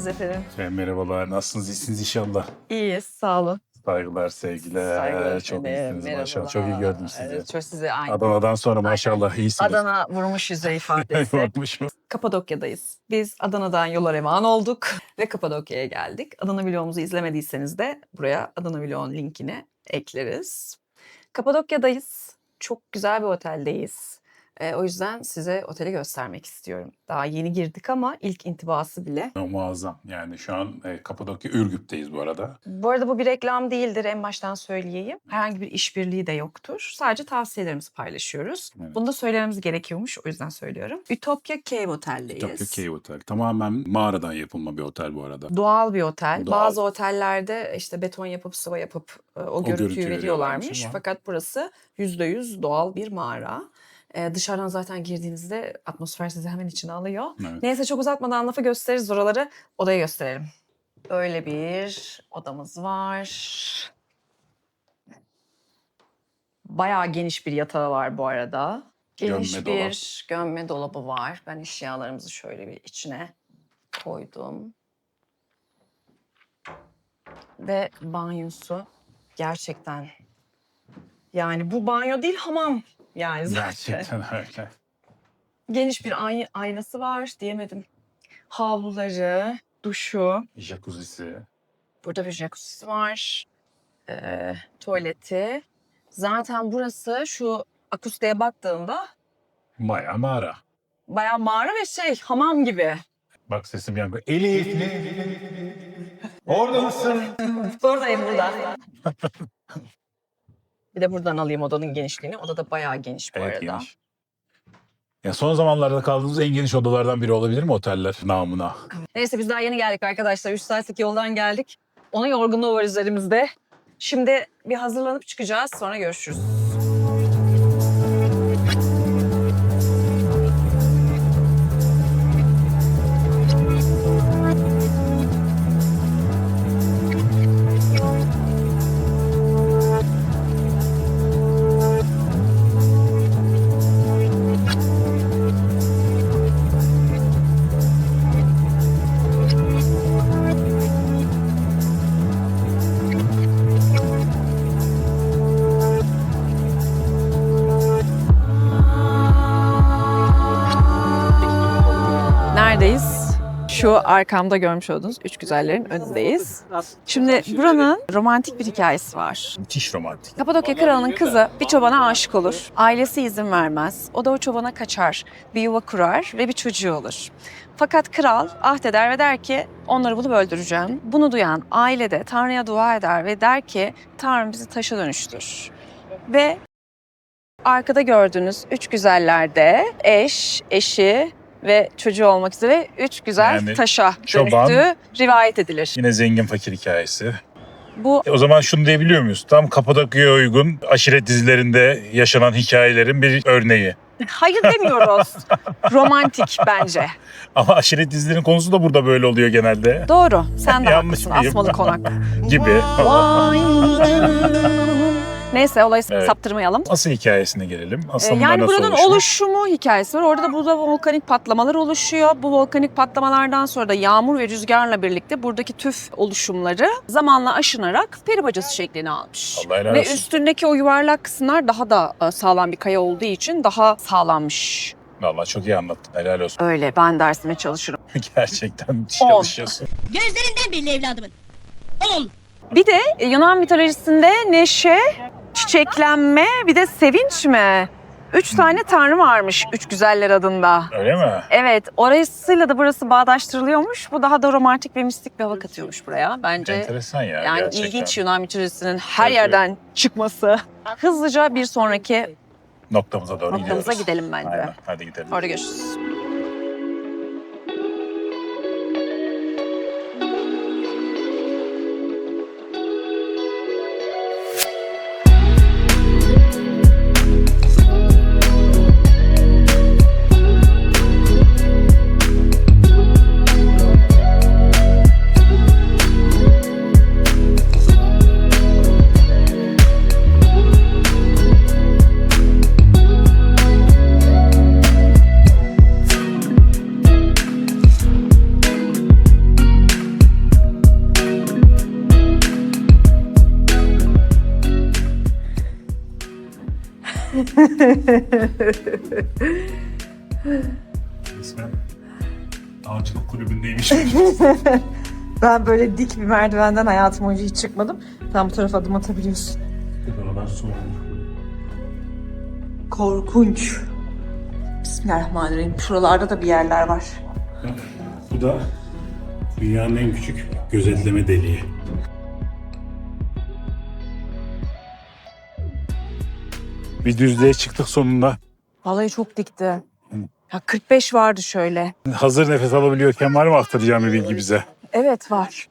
geldiniz efendim. Ee, Merhabalar, nasılsınız? İyisiniz inşallah. İyiyiz, sağ olun. Saygılar, sevgiler. Saygılar çok efendim, iyisiniz maşallah. Çok iyi merhabalar. gördüm sizi. Evet, çok size aynı. Adana'dan sonra maşallah iyisiniz. Adana vurmuş yüze ifadesi. Yormuş mu? Kapadokya'dayız. Biz Adana'dan yola revan olduk ve Kapadokya'ya geldik. Adana vlogumuzu izlemediyseniz de buraya Adana vlogun linkini ekleriz. Kapadokya'dayız. Çok güzel bir oteldeyiz. Ee, o yüzden size oteli göstermek istiyorum. Daha yeni girdik ama ilk intibası bile. Muazzam. Yani şu an e, Kapadokya Ürgüp'teyiz bu arada. Bu arada bu bir reklam değildir en baştan söyleyeyim. Herhangi bir işbirliği de yoktur. Sadece tavsiyelerimizi paylaşıyoruz. Evet. Bunu da söylememiz gerekiyormuş o yüzden söylüyorum. Ütopya Cave Otel'deyiz. Tokyo Cave Otel. Tamamen mağaradan yapılma bir otel bu arada. Doğal bir otel. Doğal. Bazı otellerde işte beton yapıp sıva yapıp e, o, görüntüyü görüntüyü veriyorlarmış ama- Fakat burası %100 doğal bir mağara. E, dışarıdan zaten girdiğinizde atmosfer sizi hemen içine alıyor. Evet. Neyse çok uzatmadan lafı gösteririz oraları. Odayı gösterelim. Böyle bir odamız var. Bayağı geniş bir yatağı var bu arada. Geniş Gömme bir gömme dolabı var. Ben eşyalarımızı şöyle bir içine koydum. Ve banyosu gerçekten yani bu banyo değil hamam yani zaten. Gerçekten öyle. Geniş bir ay- aynası var diyemedim. Havluları, duşu, Jacuzzi'si. burada bir jacuzzi var. Ee, tuvaleti. Zaten burası şu akustiğe baktığımda Bayağı mağara. bayağı mağara ve şey hamam gibi. Bak sesim yankı. Elif. Orada mısın? Buradayım burada. bir de buradan alayım odanın genişliğini. Oda da bayağı geniş bu Evet arada. geniş. Ya son zamanlarda kaldığımız en geniş odalardan biri olabilir mi oteller namına? Neyse biz daha yeni geldik arkadaşlar. 3 saatlik yoldan geldik. Onun yorgunluğu var üzerimizde. Şimdi bir hazırlanıp çıkacağız. Sonra görüşürüz. Şu arkamda görmüş olduğunuz üç güzellerin önündeyiz. Şimdi buranın romantik bir hikayesi var. Müthiş romantik. Kapadokya kralının kızı bir çobana aşık olur. Ailesi izin vermez. O da o çobana kaçar. Bir yuva kurar ve bir çocuğu olur. Fakat kral ahdeder ve der ki onları bulup öldüreceğim. Bunu duyan aile de Tanrı'ya dua eder ve der ki Tanrım bizi taşa dönüştür. Ve arkada gördüğünüz üç güzellerde eş, eşi ve çocuğu olmak üzere üç güzel Yani taşa çoban- dönüştüğü rivayet edilir. Yine zengin fakir hikayesi. Bu E, O zaman şunu diyebiliyor muyuz? Tam Kapadokya'ya uygun aşiret dizilerinde yaşanan hikayelerin bir örneği. hayır demiyoruz. Romantik bence. Ama aşiret dizilerin konusu da burada böyle oluyor genelde Doğru. Sen de Yanlış haklısın. mıyım? Asmalı konak. gibi. Neyse olayı Evet. saptırmayalım. Asıl hikayesine gelelim. Ee, Aslında yani nasıl buranın oluşmuş? oluşumu hikayesi var. Orada da burada volkanik patlamalar oluşuyor. Bu volkanik patlamalardan sonra da yağmur ve rüzgarla birlikte buradaki tüf oluşumları zamanla aşınarak peri bacası şeklini almış. Allah helal Ve olsun. üstündeki o yuvarlak kısımlar daha da e, sağlam bir kaya olduğu için daha sağlammış. Vallahi çok iyi anlattın. Helal olsun. Öyle ben dersime çalışırım. Gerçekten çalışıyorsun. Gözlerinden belli evladımın. On. Bir de Yunan mitolojisinde neşe, çiçeklenme, bir de sevinç mi? Üç tane tanrı varmış Üç Güzeller adında. Öyle mi? Evet, orasıyla da burası bağdaştırılıyormuş. Bu daha da romantik ve mistik bir hava katıyormuş buraya. Bence Enteresan ya. yani gerçekten. ilginç Yunan mitolojisinin her Evet, yerden çıkması. Hızlıca bir sonraki Noktamıza doğru noktamıza gidiyoruz. gidelim bence. Aynen. Hadi gidelim. Orada görüşürüz. Ben böyle dik bir merdivenden hayatım boyunca hiç çıkmadım. Sen bu tarafa adım atabiliyorsun. Buralar soğuk. Korkunç. Bismillahirrahmanirrahim. Şuralarda da bir yerler var. Bu da dünyanın en küçük gözetleme deliği. Bir düzlüğe çıktık sonunda. Vallahi çok dikti. Ya 45 vardı şöyle. Hazır nefes alabiliyorken var mı aktaracağım bir bilgi bize? Evet var.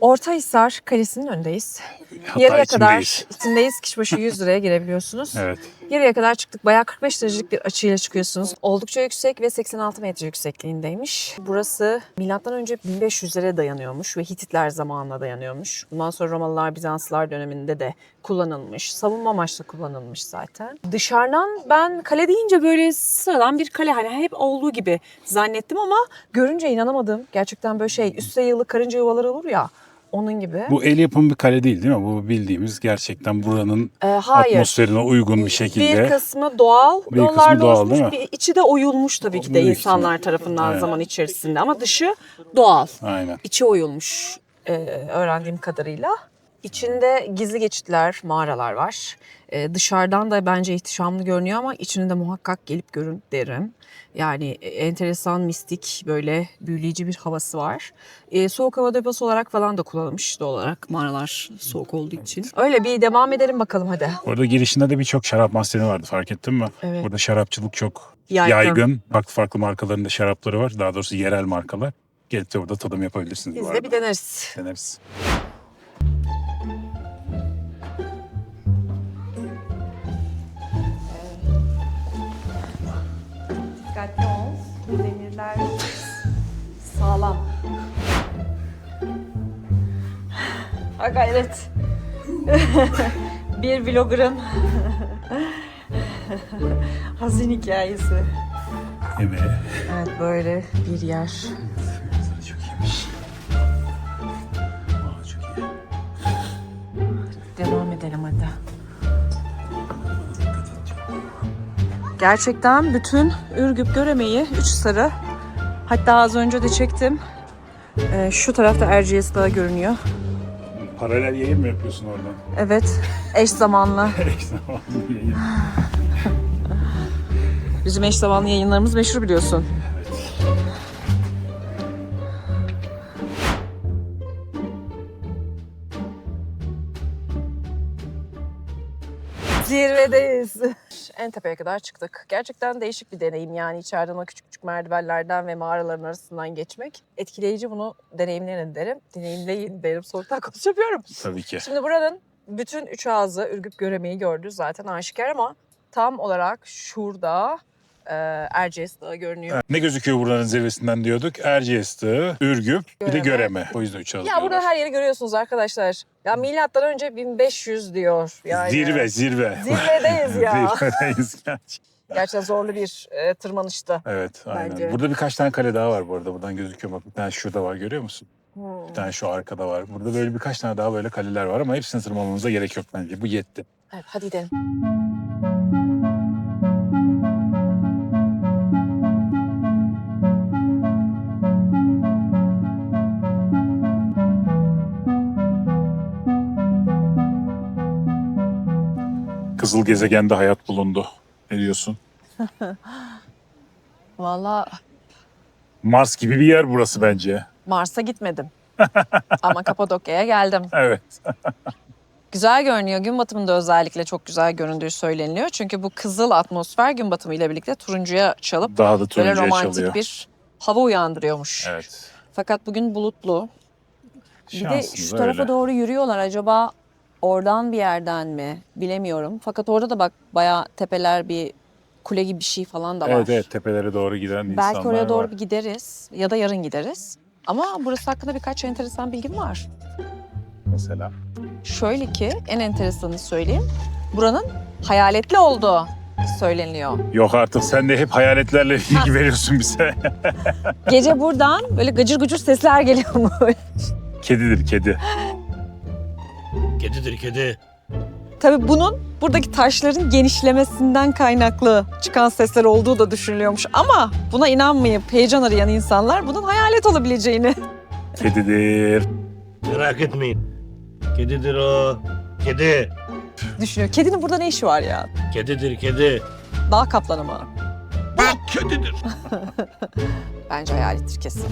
Ortahisar Kalesi'nin önündeyiz. Hatta Yarıya kadar içindeyiz. içindeyiz. Kişi başı 100 liraya girebiliyorsunuz. Evet. Yarıya kadar çıktık. Bayağı 45 derecelik bir açıyla çıkıyorsunuz. Oldukça yüksek ve 86 metre yüksekliğindeymiş. Burası milattan önce 1500'lere dayanıyormuş ve Hititler zamanına dayanıyormuş. Bundan sonra Romalılar, Bizanslılar döneminde de kullanılmış. Savunma amaçlı kullanılmış zaten. Dışarıdan ben kale deyince böyle sıradan bir kale hani hep olduğu gibi zannettim ama görünce inanamadım. Gerçekten böyle şey üstte yıllık karınca yuvaları olur ya onun gibi. Bu el yapımı bir kale değil değil mi? Bu bildiğimiz gerçekten buranın Ee, hayır. atmosferine uygun bir şekilde. Bir kısmı doğal Bir kısmı doğal, oluşmuş, değil mi? bir içi de oyulmuş tabii ki de Büyük insanlar tarafından Evet. zaman içerisinde ama dışı doğal. Aynen. İçi oyulmuş e, öğrendiğim kadarıyla. İçinde gizli geçitler, mağaralar var. E, dışarıdan da bence ihtişamlı görünüyor ama içini de muhakkak gelip görün derim. Yani e, enteresan, mistik, böyle büyüleyici bir havası var. E, soğuk hava deposu olarak falan da kullanılmış doğal olarak mağaralar soğuk olduğu için. Öyle bir devam edelim bakalım hadi. Orada girişinde de birçok şarap mahzeni vardı fark ettin mi? Evet. Burada şarapçılık çok Yaygın. yaygın. Farklı farklı markaların da şarapları var. Daha doğrusu yerel markalar. Gelip de burada tadım yapabilirsiniz Biz de bir deneriz. Deneriz. Dikkatli ol. Demirler sağlam. Ha gayret. bir vlogger'ın hazin hikayesi. Yemeğe. Evet böyle bir yer. Gerçekten bütün Ürgüp göremeyi üç sarı. Hatta az önce de çektim. Ee, şu tarafta Erciyes Dağı görünüyor. Paralel yayın mı yapıyorsun oradan? Evet, eş zamanlı. Eş zamanlı yayın. Bizim eş zamanlı yayınlarımız meşhur biliyorsun. Zirvedeyiz. En tepeye kadar çıktık. Gerçekten değişik bir deneyim yani içeriden o küçük küçük merdivenlerden ve mağaraların arasından geçmek. Etkileyici bunu deneyimleyin derim. Deneyimleyin derim. Soğuktan konuşamıyorum. Tabii ki. Şimdi buranın bütün üç ağzı Ürgüp göremeyi gördü zaten aşikar ama tam olarak şurada e, Erciyes Dağı görünüyor. Ne gözüküyor buranın zirvesinden diyorduk? Erciyes Dağı, Ürgüp, bir de Göreme. Göreme. O yüzden üç ağız Ya burada her yeri görüyorsunuz arkadaşlar. Ya milattan önce 1500 diyor. Yani. Zirve, zirve. Zirvedeyiz ya. Zirvedeyiz gerçekten. Gerçekten zorlu bir e, tırmanıştı. Evet, aynen. Bence. Burada birkaç tane kale daha var bu arada. Buradan gözüküyor bak. Bir tane şurada var görüyor musun? Hmm. Bir tane şu arkada var. Burada böyle birkaç tane daha böyle kaleler var ama hepsine tırmanmanıza gerek yok bence. Bu yetti. Evet hadi gidelim. Kızıl gezegende hayat bulundu. Ne diyorsun? Valla Mars gibi bir yer burası bence. Mars'a gitmedim. Ama Kapadokya'ya geldim. Evet. Güzel görünüyor. Gün batımında özellikle çok güzel göründüğü söyleniliyor. Çünkü bu kızıl atmosfer gün batımı ile birlikte turuncuya çalıp Daha da böyle turuncuya romantik çalıyor. bir hava uyandırıyormuş. Evet. Fakat bugün bulutlu. Bir de şu tarafa öyle. doğru yürüyorlar. Acaba oradan bir yerden mi? Bilemiyorum. Fakat orada da bak bayağı tepeler bir kule gibi bir şey falan da var. Evet evet tepelere doğru giden insanlar Belki oraya doğru var. bir gideriz ya da yarın gideriz. Ama burası hakkında birkaç enteresan bilgim var. Mesela. Şöyle ki en enteresanını söyleyeyim. Buranın hayaletli olduğu söyleniliyor. Yok artık sen de hep hayaletlerle bilgi veriyorsun bize. Gece buradan böyle gıcır gıcır sesler geliyormuş. Kedidir kedi. Kedidir kedi. Tabii bunun buradaki taşların genişlemesinden kaynaklı çıkan sesler olduğu da düşünülüyormuş. Ama buna inanmayıp heyecan arayan insanlar bunun hayalet olabileceğini Kedidir. Merak etmeyin. Kedidir o. Kedi. düşünüyor. Kedinin burada ne işi var ya? Kedidir kedi. Dağ kaplanı mı? Kedidir. Bence hayalettir kesin.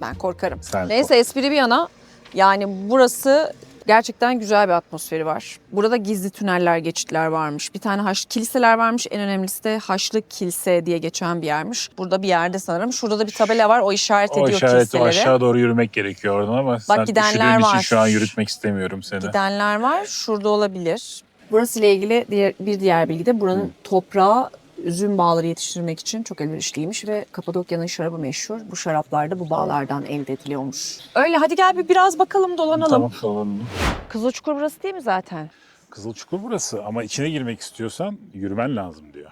Ben korkarım. Sen Neyse espri bir yana yani burası gerçekten güzel bir atmosferi var. Burada gizli tüneller, geçitler varmış. Bir tane haç kiliseler varmış. En önemlisi de Haçlı Kilise diye geçen bir yermiş. Burada bir yerde sanırım. Şurada da bir tabela var. O işaret O ediyor işaret o kiliseleri. aşağı doğru yürümek gerekiyor oradan ama sen gidenler üşüdüğün için var. şu an yürütmek istemiyorum seni. Gidenler var. Şurada olabilir. Burası ile ilgili diğer, bir diğer bilgi de buranın toprağı üzüm bağları yetiştirmek için çok elverişliymiş ve Kapadokya'nın şarabı meşhur. Bu şaraplar da bu bağlardan elde ediliyormuş. Öyle hadi gel bir biraz bakalım dolanalım. Tamam dolanalım. Kızılçukur burası değil mi zaten? Kızılçukur burası ama içine girmek istiyorsan yürümen lazım diyor.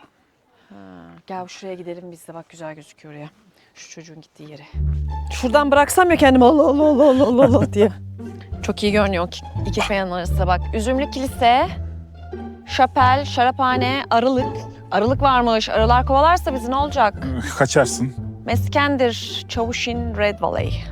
Gel şuraya gidelim biz de bak güzel gözüküyor ya. Şu çocuğun gittiği yere. Şuradan bıraksam ya kendimi Allah Allah Allah Allah Allah Allah diye. Çok iyi görünüyor ki iki kayanın arasında bak. Üzümlü Kilise, Şapel, Şaraphane, Arılık. Arılık varmış. Arılar kovalarsa bizi ne olacak? Kaçarsın. Meskendir, Çavuşin, Red Valley.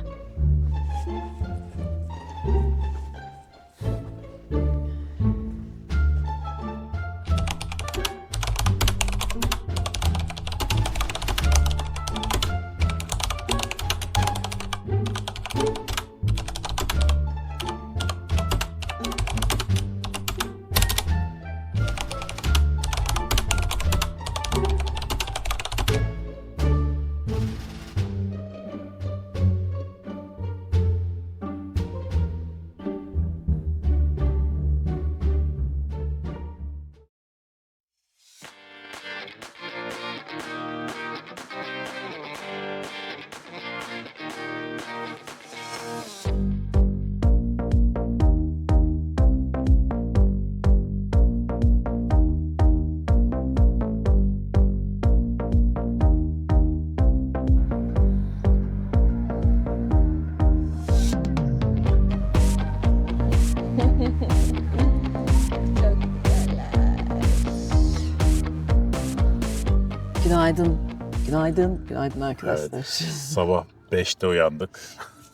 Günaydın. Günaydın arkadaşlar. Sabah 5'te uyandık.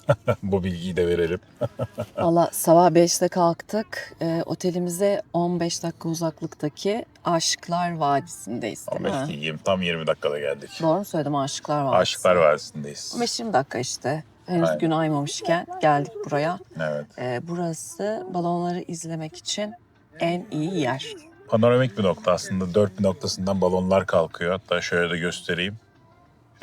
Bu bilgiyi de verelim. Valla sabah 5'te kalktık. Ee, otelimize 15 dakika uzaklıktaki Aşıklar Vadisi'ndeyiz değil 15 mi? değil, 20, tam 20 dakikada geldik. Doğru mu söyledim Aşıklar Vadisi? Aşıklar Vadisi'ndeyiz. 15-20 dakika işte. Henüz Aynen. gün aymamışken geldik buraya. Evet. Ee, burası balonları izlemek için en iyi yer. Panoramik bir nokta aslında. Dört bir noktasından balonlar kalkıyor. Hatta şöyle de göstereyim.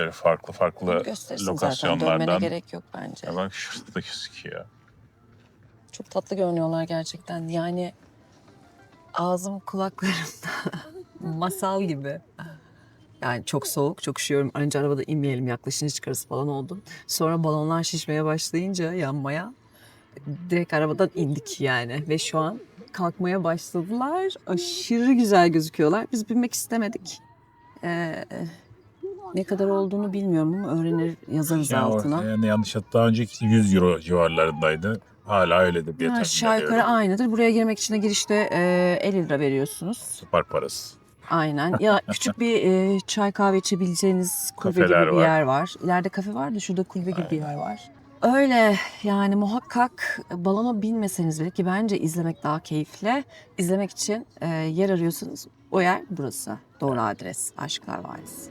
Şöyle farklı farklı Gösterirsin zaten. lokasyonlardan. Dönmene gerek yok bence. Ya bak şurada da gözüküyor. Çok tatlı görünüyorlar gerçekten. Yani ağzım kulaklarımda masal gibi. Yani çok soğuk, çok üşüyorum. Önce arabada inmeyelim, yaklaşınca çıkarız falan oldum. Sonra balonlar şişmeye başlayınca yanmaya direkt arabadan indik yani. Ve şu an kalkmaya başladılar. Aşırı güzel gözüküyorlar. Biz binmek istemedik. Ee, ne kadar olduğunu bilmiyorum ama öğrenir yazarız Ya, altına. yani yanlış hatta daha önceki 100 euro civarlarındaydı. Hala öyledir diye tahmin Aşağı yukarı aynıdır. Buraya girmek için de girişte e, 50 lira veriyorsunuz. Süper parası. Aynen. Ya küçük bir e, çay kahve içebileceğiniz kulübe Kafeler gibi bir var. yer var. İleride kafe var da şurada kulübe gibi bir yer var. Öyle yani muhakkak balona binmeseniz bile ki bence izlemek daha keyifli. İzlemek için e, yer arıyorsanız o yer burası. Doğru adres. Aşklar Vadisi.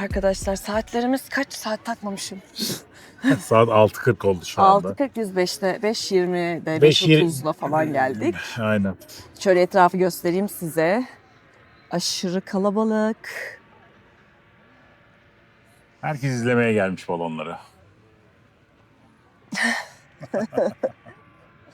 Arkadaşlar saatlerimiz kaç saat takmamışım? Saat 6.40 oldu şu anda. 6.40 biz 5'te 5.20'de 5.20 5.30'da falan geldik. Aynen. Şöyle etrafı göstereyim size. Aşırı kalabalık. Herkes izlemeye gelmiş balonları.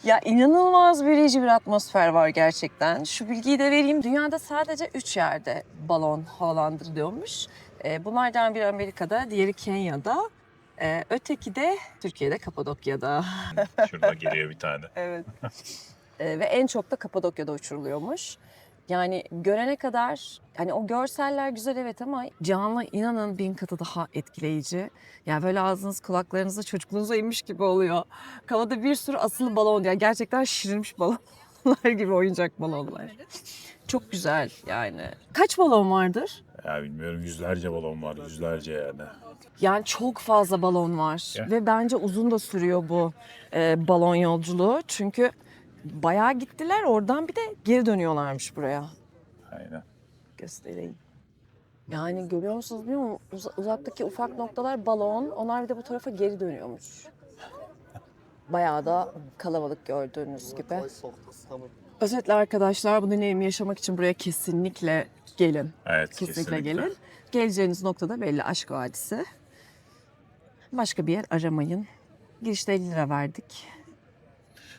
Ya inanılmaz büyüleyici bir atmosfer var gerçekten. Şu bilgiyi de vereyim. Dünyada sadece 3 yerde balon havalandırılıyormuş. Ee, bunlardan biri Amerika'da, diğeri Kenya'da. Ee, öteki de Türkiye'de, Kapadokya'da. Şurada geliyor bir tane. Evet. Ee, ve en çok da Kapadokya'da uçuruluyormuş. Yani görene kadar hani o görseller güzel evet ama canlı inanın bin katı daha etkileyici. Yani böyle ağzınız kulaklarınıza çocukluğunuza inmiş gibi oluyor. Havada bir sürü asılı balon yani gerçekten şirinmiş balonlar gibi oyuncak balonlar. Çok güzel yani. Kaç balon vardır? Ya bilmiyorum yüzlerce balon var yüzlerce yani. Yani çok fazla balon var Ya. ve bence uzun da sürüyor bu e, balon yolculuğu. Çünkü bayağı gittiler oradan bir de geri dönüyorlarmış buraya. Aynen. Göstereyim. Yani görüyor musunuz bilmiyorum Uz- uzaktaki ufak noktalar balon onlar bir de bu tarafa geri dönüyormuş. Bayağı da kalabalık gördüğünüz gibi. Özetle arkadaşlar bu deneyimi yaşamak için buraya kesinlikle gelin. Evet Kesinlikle, gelin. Geleceğiniz noktada belli Aşk Vadisi. Başka bir yer aramayın. Girişte 50 lira verdik.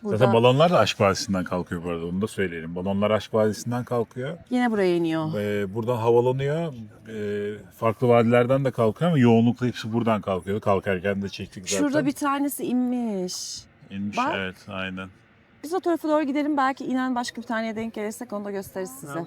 Burada Zaten balonlar da Aşk Vadisi'nden kalkıyor bu arada onu da söyleyelim. Balonlar Aşk Vadisi'nden kalkıyor. yine buraya iniyor. Ee, buradan havalanıyor. Ee, farklı vadilerden de kalkıyor ama yoğunlukla hepsi buradan kalkıyor. Kalkarken de çektik zaten. Şurada bir tanesi inmiş. İnmiş Bak. evet aynen. Biz o tarafa doğru gidelim. Belki inen başka bir taneye denk gelirsek onu da gösteririz size.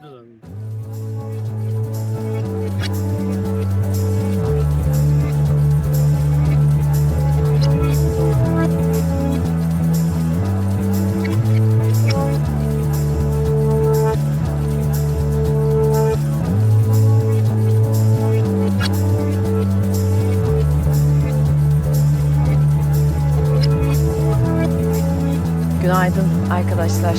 Günaydın arkadaşlar.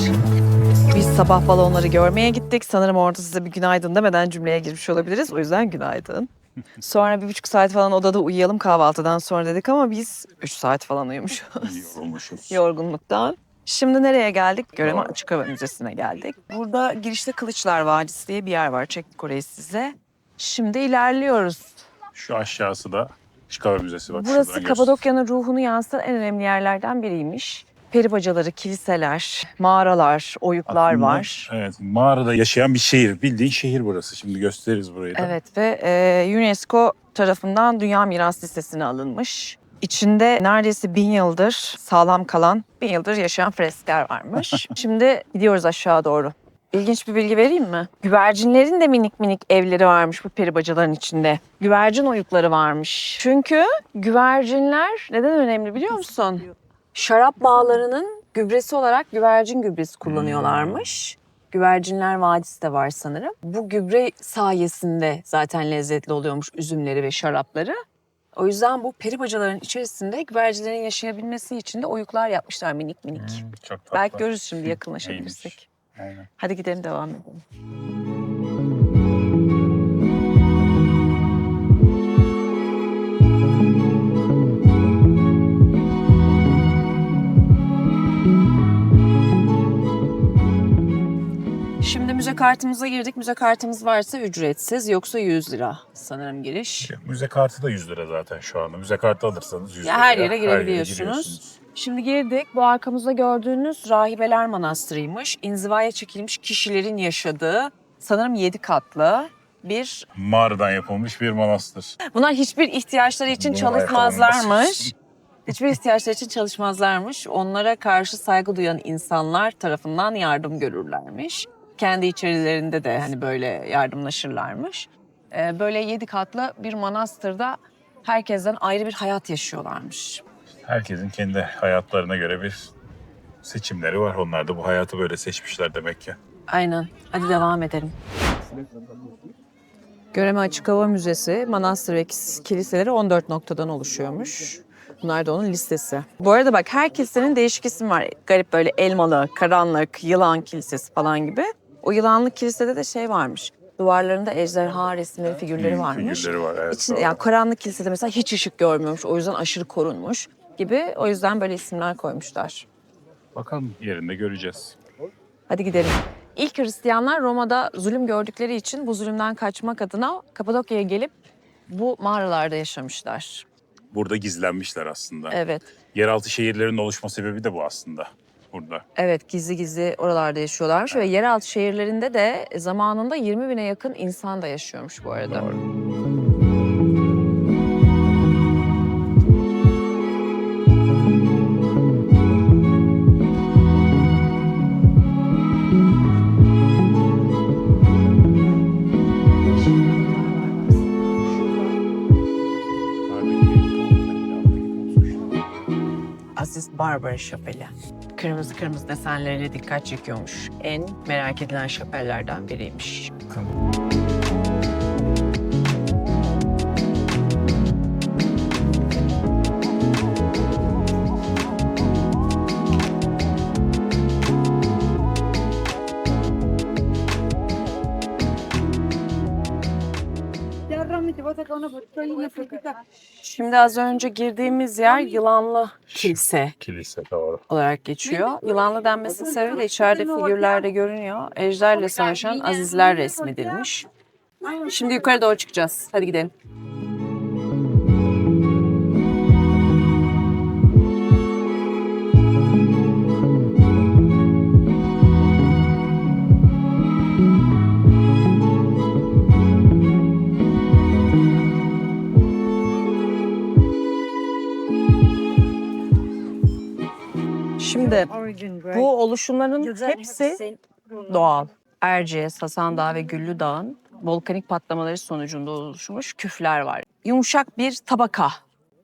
Biz sabah balonları görmeye gittik. Sanırım orada size bir günaydın demeden cümleye girmiş olabiliriz. O yüzden günaydın. Sonra bir buçuk saat falan odada uyuyalım kahvaltıdan sonra dedik ama biz üç saat falan uyumuşuz. Yorulmuşuz. Yorgunluktan. Şimdi nereye geldik? Göreme Açık Hava Müzesi'ne geldik. Burada girişte Kılıçlar Vadisi diye bir yer var. Çektik orayı size. Şimdi ilerliyoruz. Şu aşağısı da Çıkava Müzesi bak. Burası Kapadokya'nın ruhunu yansıtan en önemli yerlerden biriymiş. Peri bacaları, kiliseler, mağaralar, oyuklar Aklımda- var. Evet mağarada yaşayan bir şehir. Bildiğin şehir burası. Şimdi gösteririz burayı da. Evet ve e, UNESCO tarafından Dünya Miras Listesi'ne alınmış. İçinde neredeyse bin yıldır sağlam kalan, bin yıldır yaşayan freskler varmış. Şimdi gidiyoruz aşağı doğru. İlginç bir bilgi vereyim mi? Güvercinlerin de minik minik evleri varmış bu peri bacaların içinde. Güvercin oyukları varmış. Çünkü güvercinler neden önemli biliyor musun? Şarap bağlarının gübresi olarak güvercin gübresi kullanıyorlarmış. Güvercinler Vadisi de var sanırım. Bu gübre sayesinde zaten lezzetli oluyormuş üzümleri ve şarapları. O yüzden bu peri bacaların içerisinde güvercinlerin yaşayabilmesi için de oyuklar yapmışlar minik minik. Hmm, çok tatlı. Belki görürüz şimdi yakınlaşabilirsek. Hadi gidelim devam edelim. Şimdi müze kartımıza girdik. Müze kartımız varsa ücretsiz yoksa 100 lira sanırım giriş. Müze kartı da 100 lira zaten şu anda. Müze kartı alırsanız 100 Ya lira. her yere girebiliyorsunuz. Şimdi girdik. Bu arkamızda gördüğünüz Rahibeler Manastırı'ymış. İnzivaya çekilmiş kişilerin yaşadığı sanırım 7 katlı bir... Mağaradan yapılmış bir manastır. Bunlar hiçbir ihtiyaçları için Bunu çalışmazlarmış. Hiçbir ihtiyaçları için çalışmazlarmış. Onlara karşı saygı duyan insanlar tarafından yardım görürlermiş. Kendi içerilerinde de hani böyle yardımlaşırlarmış. Ee, böyle yedi katlı bir manastırda herkesten ayrı bir hayat yaşıyorlarmış. Herkesin kendi hayatlarına göre bir seçimleri var. Onlar da bu hayatı böyle seçmişler demek ki. Aynen. Hadi devam edelim. Göreme Açık Hava Müzesi, manastır ve kiliseleri 14 noktadan oluşuyormuş. Bunlar da onun listesi. Bu arada bak her kilisenin değişik ismi var. Garip böyle elmalı, karanlık, yılan kilisesi falan gibi. O yılanlı kilisede de şey varmış. Duvarlarında ejderha resimleri, figürleri varmış. Figürleri var evet. İçin, doğru. yani karanlık kilisede mesela hiç ışık görmüyormuş. O yüzden aşırı korunmuş gibi. O yüzden böyle isimler koymuşlar. Bakalım yerinde göreceğiz. Hadi gidelim. İlk Hristiyanlar Roma'da zulüm gördükleri için bu zulümden kaçmak adına Kapadokya'ya gelip bu mağaralarda yaşamışlar. Burada gizlenmişler aslında. Evet. Yeraltı şehirlerin oluşma sebebi de bu aslında. Burada. Evet gizli gizli oralarda yaşıyorlarmış ve yeraltı şehirlerinde de zamanında 20 bine yakın insan da yaşıyormuş bu arada. Doğru. Barbara Şapeli. Kırmızı kırmızı desenleriyle dikkat çekiyormuş. En merak edilen şapellerden biriymiş. Şimdi az önce girdiğimiz yer Yılanlı Kilise Kilise doğru. olarak geçiyor. Yılanlı denmesinin sebebi de içeride figürlerde görünüyor. Ejderle savaşan azizler resmedilmiş. Şimdi yukarı doğru çıkacağız. Hadi gidelim. Oluşumların hepsi doğal. Erciyes, Hasan Dağı ve Güllü Dağ'ın volkanik patlamaları sonucunda oluşmuş küfler var. Yumuşak bir tabaka.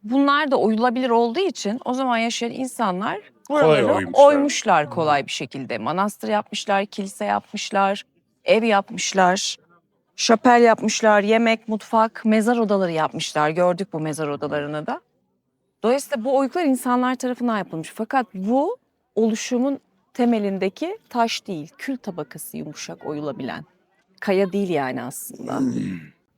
Bunlar da oyulabilir olduğu için o zaman yaşayan insanlar buraları oymuşlar. oymuşlar kolay bir şekilde. Manastır yapmışlar, kilise yapmışlar, ev yapmışlar, şapel yapmışlar, yemek, mutfak, mezar odaları yapmışlar. Gördük bu mezar odalarını da. Dolayısıyla bu oyuklar insanlar tarafından yapılmış. Fakat bu oluşumun temelindeki taş değil, kül tabakası yumuşak oyulabilen. Kaya değil yani aslında.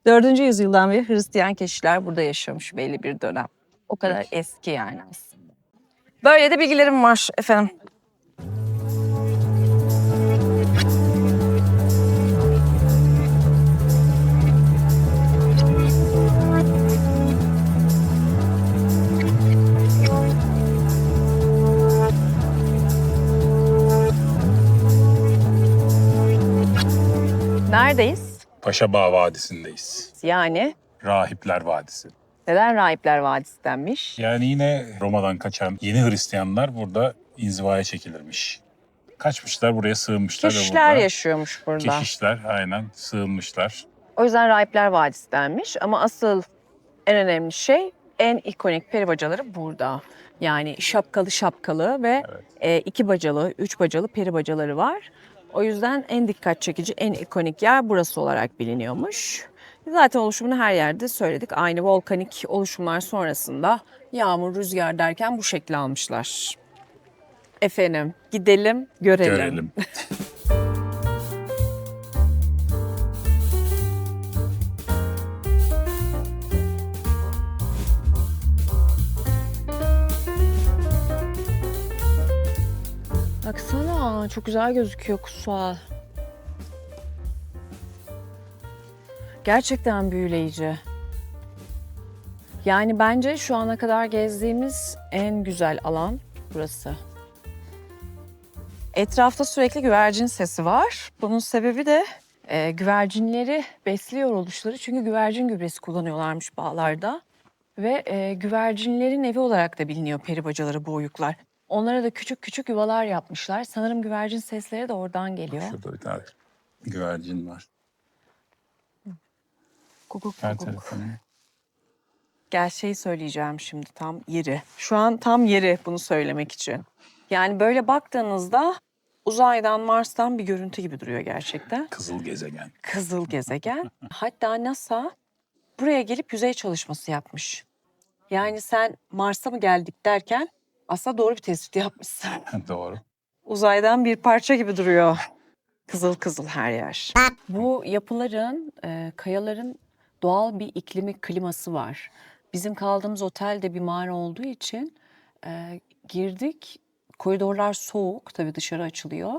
Dördüncü yüzyıldan beri Hristiyan keşişler burada yaşamış belli bir dönem. O kadar eski yani aslında. Böyle de bilgilerim var efendim. Neredeyiz? Paşabağ Vadisi'ndeyiz. Yani Rahipler Vadisi. neden Rahipler Vadisi denmiş? Yani yine Roma'dan kaçan yeni Hristiyanlar burada inzivaya çekilirmiş. Kaçmışlar buraya sığınmışlar. Keşişler burada- yaşıyormuş burada. Keşişler aynen sığınmışlar. O yüzden Rahipler Vadisi denmiş ama asıl en önemli şey en ikonik peri bacaları burada. Yani şapkalı şapkalı ve Evet. e, iki bacalı, üç bacalı peri bacaları var. O yüzden en dikkat çekici, en ikonik yer burası olarak biliniyormuş. Zaten oluşumunu her yerde söyledik. Aynı volkanik oluşumlar sonrasında yağmur, rüzgar derken bu şekli almışlar. Efendim gidelim, görelim. Görelim. Baksana çok güzel gözüküyor kutsal. Gerçekten büyüleyici. Yani bence şu ana kadar gezdiğimiz en güzel alan burası. Etrafta sürekli güvercin sesi var. Bunun sebebi de e, güvercinleri besliyor oluşları. Çünkü güvercin gübresi kullanıyorlarmış bağlarda. Ve e, güvercinlerin evi olarak da biliniyor peri bacaları bu oyuklar. Onlara da küçük küçük yuvalar yapmışlar. Sanırım güvercin sesleri de oradan geliyor. Şurada bir tane güvercin var. Kukuk Ver kukuk. Gel şey söyleyeceğim şimdi tam yeri. Şu an tam yeri bunu söylemek için. Yani böyle baktığınızda uzaydan Mars'tan bir görüntü gibi duruyor gerçekten. Kızıl gezegen. Kızıl gezegen. Hatta NASA buraya gelip yüzey çalışması yapmış. Yani sen Mars'a mı geldik derken aslında doğru bir tespit yapmışsın. Doğru. Uzaydan bir parça gibi duruyor. Kızıl kızıl her yer. Bu yapıların, e, kayaların doğal bir iklimi, kliması var. Bizim kaldığımız otel de bir mağara olduğu için e, girdik. Koridorlar soğuk, tabii dışarı açılıyor.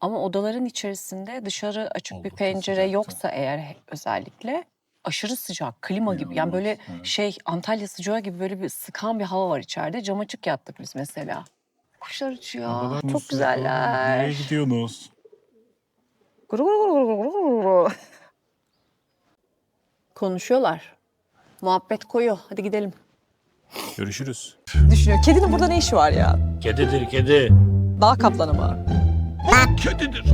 Ama odaların içerisinde dışarı açık bir Oldukça pencere sıcaktı. yoksa eğer he- özellikle aşırı sıcak, klima gibi. Yani böyle evet. şey Antalya sıcağı gibi böyle bir sıkan bir hava var içeride. Cam açık yattık biz mesela. Kuşlar uçuyor. Çok güzeller. Nereye gidiyorsunuz? Guru guru guru guru guru guru. Konuşuyorlar. Muhabbet koyu. Hadi gidelim. Görüşürüz. Düşünüyor. Kedinin burada ne işi var ya? Kedidir kedi. Dağ kaplanı mı? Kedidir.